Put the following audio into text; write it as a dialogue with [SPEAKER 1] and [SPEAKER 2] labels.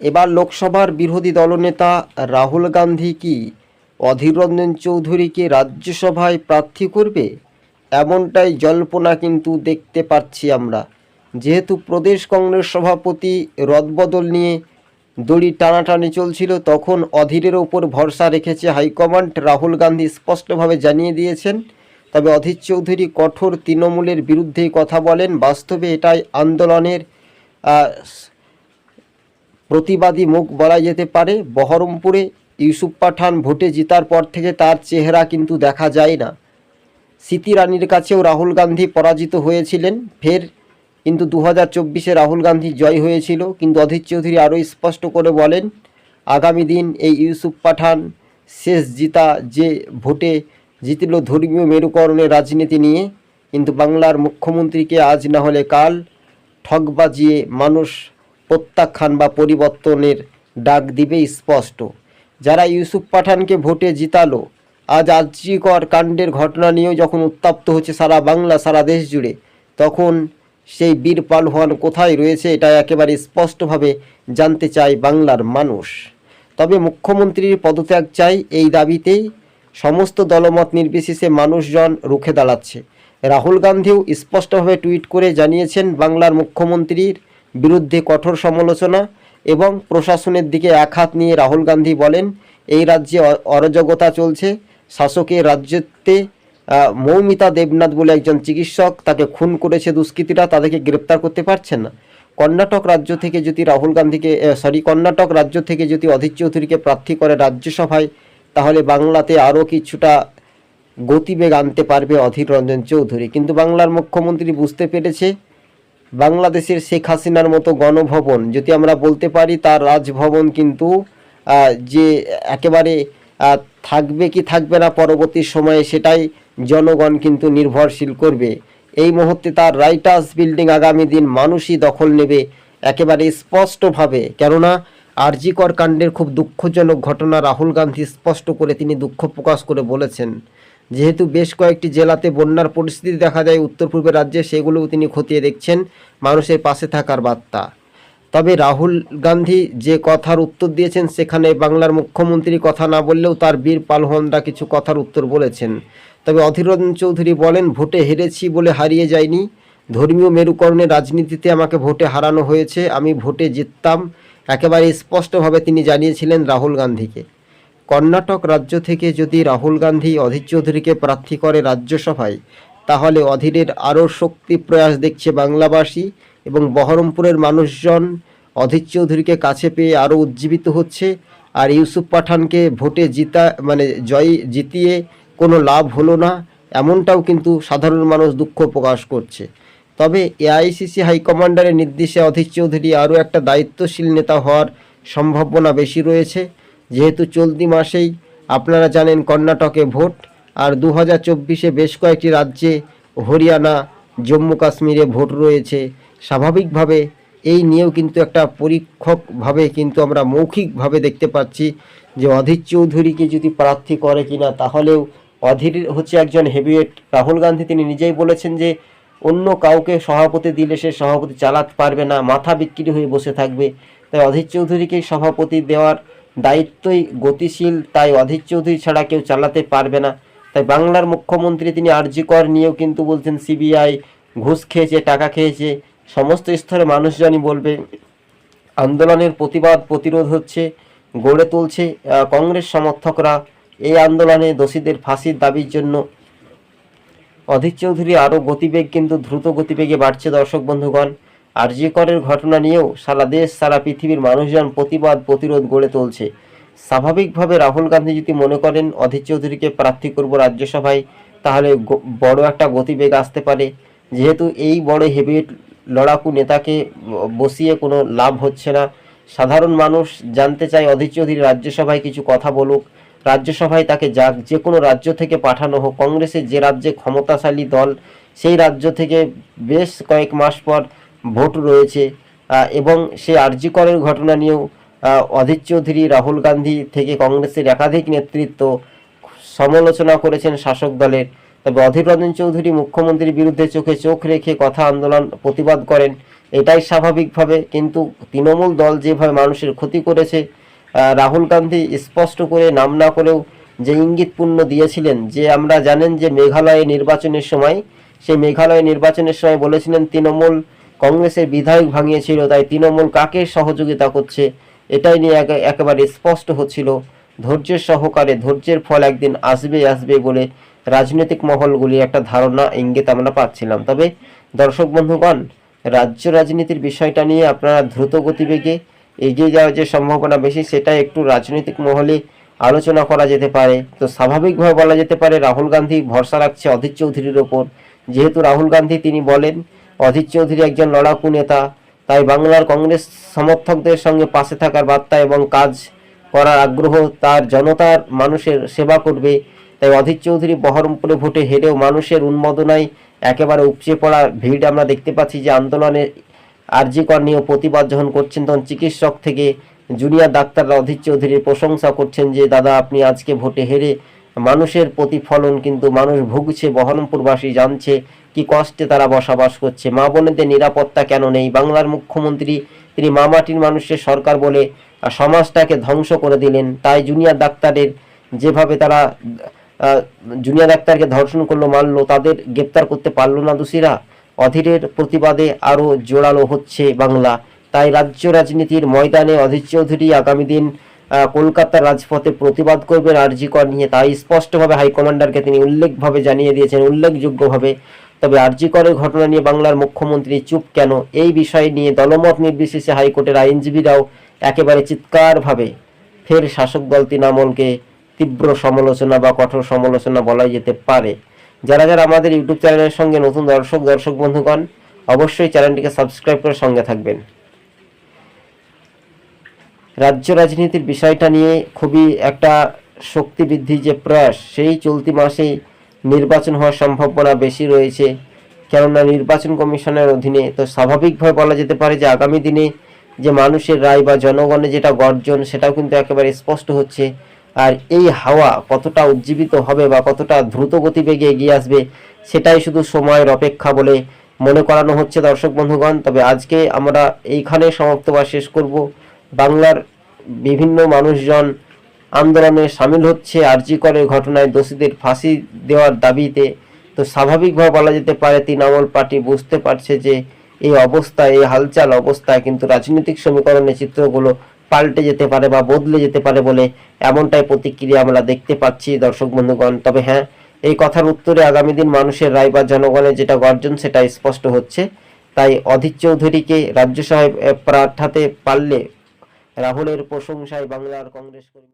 [SPEAKER 1] এবার লোকসভার বিরোধী দলনেতা রাহুল গান্ধী কি অধীর রঞ্জন চৌধুরীকে রাজ্যসভায় প্রার্থী করবে? এমনটাই জল্পনা কিন্তু দেখতে পাচ্ছি আমরা। যেহেতু প্রদেশ কংগ্রেস সভাপতি রদবদল নিয়ে দড়ি টানাটানি চলছিল, তখন অধীরের ওপর ভরসা রেখেছে হাইকমান্ড রাহুল গান্ধী স্পষ্টভাবে জানিয়ে দিয়েছেন। তবে অধীর চৌধুরী কঠোর তৃণমূলের বিরুদ্ধেই কথা বলেন। বাস্তবে এটাই আন্দোলনের প্রতিবাদী মুখ বলা যেতে পারে। বহরমপুরে ইউসুফ পাঠান ভোটে জেতার পর থেকে তার চেহারা কিন্তু দেখা যায় না। স্মৃতি রানীর কাছেও রাহুল গান্ধী পরাজিত হয়েছিলেন। ফের কিন্তু দু হাজার চব্বিশে রাহুল গান্ধী জয় হয়েছিল। কিন্তু অধীর চৌধুরী আরও স্পষ্ট করে বলেন, আগামী দিন এই ইউসুফ পাঠান শেষ জিতা যে ভোটে জিতল ধর্মীয় মেরুকরণের রাজনীতি নিয়ে। কিন্তু বাংলার মুখ্যমন্ত্রীকে আজ না হলে কাল ঠক বাজিয়ে মানুষ প্রত্যাখ্যান বা পরিবর্তনের ডাক দিবে স্পষ্ট। যারা ইউসুফ পাঠানকে ভোটে জিতালো, আজ আর্যিকর কাণ্ডের ঘটনা নিয়েও যখন উত্তপ্ত হচ্ছে সারা বাংলা, সারা দেশ জুড়ে, তখন সেই বীর পালওয়ান কোথায় রয়েছে এটা একেবারে স্পষ্টভাবে জানতে চায় বাংলার মানুষ। তবে মুখ্যমন্ত্রীর পদত্যাগ চাই এই দাবিতেই সমস্ত দলমত নির্বিশেষে মানুষজন রুখে দাঁড়াচ্ছে। রাহুল গান্ধীও স্পষ্টভাবে টুইট করে জানিয়েছেন, বাংলার মুখ্যমন্ত্রীর বিরুদ্ধে কঠোর সমালোচনা এবং প্রশাসনের দিকে এক হাত নিয়ে রাহুল গান্ধী বলেন, এই রাজ্যে অরাজকতা চলছে। শাসকের রাজ্যতে মৌমিতা দেবনাথ বলে একজন চিকিৎসক তাকে খুন করেছে দুষ্কৃতীরা, তাদেরকে গ্রেপ্তার করতে পারছেন না। কর্ণাটক রাজ্য থেকে যদি রাহুল গান্ধীকে সরি কর্ণাটক রাজ্য থেকে যদি অধীর চৌধুরীকে প্রার্থী করে রাজ্যসভায়, তাহলে বাংলাতে আরও কিছুটা গতিবেগ আনতে পারবে অধীর রঞ্জন চৌধুরী। কিন্তু বাংলার মুখ্যমন্ত্রী বুঝতে পেরেছে বাংলাদেশের শেখ হাসিনার মতো গণভবন, যদি আমরা বলতে পারি তার রাজভবন কিন্তু যে একেবারে থাকবে কি থাকবে না পরবর্তী সময়ে সেটাই জনগণ কিন্তু নির্ভরশীল করবে। এই মুহূর্তে তার রাইটার্স বিল্ডিং আগামী দিন মানুষই দখল নেবে একেবারে স্পষ্টভাবে। কেননা আরজিকর কাণ্ডের খুব দুঃখজনক ঘটনা রাহুল গান্ধী স্পষ্ট করে তিনি দুঃখ প্রকাশ করে বলেছেন। যেহেতু বেশ কয়েকটি জেলাতে বন্যার পরিস্থিতি দেখা যায় উত্তর পূর্বের রাজ্যে সেগুলোও তিনি খতিয়ে দেখছেন মানুষের পাশে থাকার বার্তা। তবে রাহুল গান্ধী যে কথার উত্তর দিয়েছেন, সেখানে বাংলার মুখ্যমন্ত্রী কথা না বললেও তার বীর পালহনরা কিছু কথার উত্তর বলেছেন। তবে অধীর রঞ্জন চৌধুরী বলেন, ভোটে হেরেছি বলে হারিয়ে যায়নি ধর্মীয় মেরুকরণের রাজনীতিতে আমাকে ভোটে হারানো হয়েছে। আমি ভোটে জিততাম। একেবারে স্পষ্টভাবে তিনি জানিয়েছিলেন রাহুল গান্ধীকে। কর্ণাটক রাজ্য থেকে যদি রাহুল গান্ধী, অধীর চৌধুরীকে প্রার্থী করে রাজ্যসভায়, তাহলে অধীরের আরও শক্তি প্রয়াস দেখছে বাংলাবাসী এবং বহরমপুরের মানুষজন। অধীর চৌধুরীকে কাছে পেয়ে আরও উজ্জীবিত হচ্ছে। আর ইউসুফ পাঠানকে ভোটে জিতা মানে জয় জিতিয়ে কোনো লাভ হলো না, এমনটাও কিন্তু সাধারণ মানুষ দুঃখ প্রকাশ করছে। তবে এআইসিসি হাইকমান্ডারের নির্দেশে অধীর চৌধুরী আরও একটা দায়িত্বশীল নেতা হওয়ার সম্ভাবনা বেশি রয়েছে। যেহেতু চলতি মাসেই আপনারা জানেন কর্ণাটকে ভোট, আর দু হাজার চব্বিশে বেশ কয়েকটি রাজ্যে হরিয়ানা, জম্মু কাশ্মীরে ভোট রয়েছে। স্বাভাবিকভাবে এই নিয়েও কিন্তু একটা পরীক্ষকভাবে কিন্তু আমরা মৌখিকভাবে দেখতে পাচ্ছি যে অধীর চৌধুরীকে যদি প্রার্থী করে কিনা, তাহলেও অধীর হচ্ছে একজন হেভিওয়েট। রাহুল গান্ধী তিনি নিজেই বলেছেন যে অন্য কাউকে সভাপতি দিলে সে সভাপতি চালাতে পারবে না, মাথা বিক্রি হয়ে বসে থাকবে। তাই অধীর চৌধুরীকে সভাপতি দেওয়ার দায়িত্বই গতিশীল, তাই অধীর চৌধুরী ছাড়া কেউ চালাতে পারবে না। তাই বাংলার মুখ্যমন্ত্রী তিনি আরজিকর নিয়েও কিন্তু বলছেন, সিবিআই ঘুষ খেয়েছে, টাকা খেয়েছে, সমস্ত স্তরে মানুষজনই বলবে। আন্দোলনের প্রতিবাদ, প্রতিরোধ হচ্ছে, গড়ে তুলছে কংগ্রেস সমর্থকরা এই আন্দোলনে দোষীদের ফাঁসির দাবির জন্য। অধীর চৌধুরী আরও গতিবেগ, কিন্তু দ্রুত গতিবেগে বাড়ছে দর্শক বন্ধুগণ। আরজিকরের ঘটনা নিয়েও সারা দেশ, সারা পৃথিবীর মানুষজন প্রতিবাদ, প্রতিরোধ গড়ে তুলছে। স্বাভাবিকভাবে রাহুল গান্ধী যদি মনে করেন অধীর চৌধুরীকে প্রার্থী করব রাজ্যসভায়, তাহলে বড় একটা গতিবেগ আসতে পারে। যেহেতু এই বড় হেভিওয়েট লড়াকু নেতাকে বসিয়ে কোনো লাভ হচ্ছে না। সাধারণ মানুষ জানতে চায় অধীর চৌধুরী রাজ্যসভায় কিছু কথা বলুক। রাজ্যসভায় তাকে যাক, যে কোনো রাজ্য থেকে পাঠানো হোক। কংগ্রেসের যে রাজ্যে ক্ষমতাশালী দল, সেই রাজ্য থেকে বেশ কয়েক মাস পর ভোট রয়েছে এবং সে আরজিকরের ঘটনা নিয়েও অধীর চৌধুরী, রাহুল গান্ধী থেকে কংগ্রেসের একাধিক নেতৃত্ব সমালোচনা করেছেন শাসক দলের। তবে অধীর রঞ্জন চৌধুরী মুখ্যমন্ত্রীর বিরুদ্ধে চোখে চোখ রেখে কথা আন্দোলন প্রতিবাদ করেন, এটাই স্বাভাবিকভাবে। কিন্তু তৃণমূল দল যেভাবে মানুষের ক্ষতি করেছে রাহুল গান্ধী স্পষ্ট করে নাম না করেও যে ইঙ্গিতপূর্ণ দিয়েছিলেন, যে আমরা জানেন যে মেঘালয়ে নির্বাচনের সময়, সেই মেঘালয় নির্বাচনের সময় বলেছিলেন তৃণমূল কংগ্রেসের বিধায়ক ভাঙিয়েছিল, তাই তৃণমূল কাকে সহযোগিতা করছে এটাই নিয়ে একে- একেবারে স্পষ্ট হচ্ছিল। ধৈর্যের সহকারে ধৈর্যের ফল একদিন আসবে আসবে বলে রাজনৈতিক মহলগুলি একটা ধারণা, ইঙ্গিত আমরা পাচ্ছিলাম। তবে দর্শক বন্ধুগণ, রাজ্য রাজনীতির বিষয়টা নিয়ে আপনারা দ্রুত গতিবেগে এগিয়ে যাওয়ার যে সম্ভাবনা বেশি সেটা একটু রাজনৈতিক মহলে আলোচনা করা যেতে পারে। তো স্বাভাবিকভাবে বলা যেতে পারে, রাহুল গান্ধী ভরসা রাখছে অধীর চৌধুরীর ওপর। যেহেতু রাহুল গান্ধী, তিনি বলেন অধীর চৌধুরী একজন লড়াকু নেতা। তাই বাংলার কংগ্রেস সমর্থকদের সঙ্গে পাশে থাকার বার্তা এবং কাজ করার আগ্রহ তার জনতার মানুষের সেবা করবে। তাই অধীর চৌধুরী বহরমপুরে ভোটে হেরেও মানুষের উন্মাদনায় একেবারে উপচে পড়া ভিড় আমরা দেখতে পাচ্ছি যে আন্দোলনে আরজিকর নিয়েও প্রতিবাদ যখন করছেন, তখন চিকিৎসক থেকে জুনিয়র ডাক্তাররা অধীর চৌধুরীর প্রশংসা করছেন যে, দাদা, আপনি আজকে ভোটে হেরে মানুষের প্রতিফলন কিন্তু মানুষ ভুগছে, বহরমপুরবাসী জানছে। কি কষ্টে তারা বসবাস করছে? মা বোনেদের নিরাপত্তা কেন নেই? বাংলার মুখ্যমন্ত্রী তিনি মামাটির মানুষের সরকার বলে সমাজটাকে ধ্বংস করে দিলেন। তাই জুনিয়র ডাক্তারের যেভাবে তারা জুনিয়র ডাক্তারকে ধর্ষণ করল, মারলো, তাদের গ্রেপ্তার করতে পারল না দোষীরা। অধীরের প্রতিবাদে আরও জোরালো হচ্ছে বাংলা। তাই রাজ্য রাজনীতির ময়দানে অধীর চৌধুরী আগামী দিন কলকাতার রাজপথে প্রতিবাদ করবেন আরজিকর নিয়ে। তাই স্পষ্টভাবে হাইকমান্ডারকে তিনি উল্লেখভাবে জানিয়ে দিয়েছেন, উল্লেখযোগ্যভাবে তবে আরজিকরের ঘটনা নিয়ে বাংলার মুখ্যমন্ত্রী চুপ কেন? এই বিষয় নিয়ে দলমত নির্বিশেষে হাইকোর্টের আইনজীবীরাও একেবারে চিৎকারভাবে ফের শাসক দল তৃণমূলকে তীব্র সমালোচনা বা কঠোর সমালোচনা বলাই যেতে পারে। যারা যারা আমাদের ইউটিউব চ্যানেলের সঙ্গে নতুন দর্শক দর্শক বন্ধুগণ, অবশ্যই চ্যানেলটিকে সাবস্ক্রাইব করে সঙ্গে থাকবেন। রাজ্য রাজনীতির বিষয়টা নিয়ে খুবই একটা শক্তি বৃদ্ধির যে প্রয়াস, সেই চলতি মাসেই নির্বাচন হওয়ার সম্ভাবনা বেশি রয়েছে। কেননা নির্বাচন কমিশনের অধীনে তো স্বাভাবিকভাবে বলা যেতে পারে যে আগামী দিনে যে মানুষের রায় বা জনগণের যেটা গর্জন, সেটাও কিন্তু একেবারে স্পষ্ট হচ্ছে। আর এই হাওয়া কতটা উজ্জীবিত হবে বা কতটা দ্রুত গতিবেগে এগিয়ে আসবে, সেটাই শুধু সময়ের অপেক্ষা বলে মনে করানো হচ্ছে দর্শক বন্ধুগণ। তবে আজকে আমরা এইখানে সমাপ্ত বা শেষ করব। বাংলার বিভিন্ন মানুষজন আন্দোলনে সামিল হচ্ছে আরজি করে ঘটনায় দোষীদের ফাঁসি দেওয়ার দাবিতে তো স্বাভাবিকভাবে বলা যেতে পারে তৃণমূল পার্টি বুঝতে পারছে যে এই অবস্থায় এই হালচাল অবস্থায় কিন্তু রাজনৈতিক সমীকরণের চিত্রগুলো পাল্টে যেতে পারে বা বদলে যেতে পারে বলে এমনটাই প্রতিক্রিয়া আমরা দেখতে পাচ্ছি দর্শক বন্ধুগণ। তবে হ্যাঁ এই কথার উত্তরে আগামী দিন মানুষের রায় বা জনগণের যেটা গর্জন সেটা স্পষ্ট হচ্ছে। তাই অধীর চৌধুরীকে রাজ্য সাহেব পাঠাতে পারলে রাহুলের প্রশংসায় বাংলার কংগ্রেস কর্মী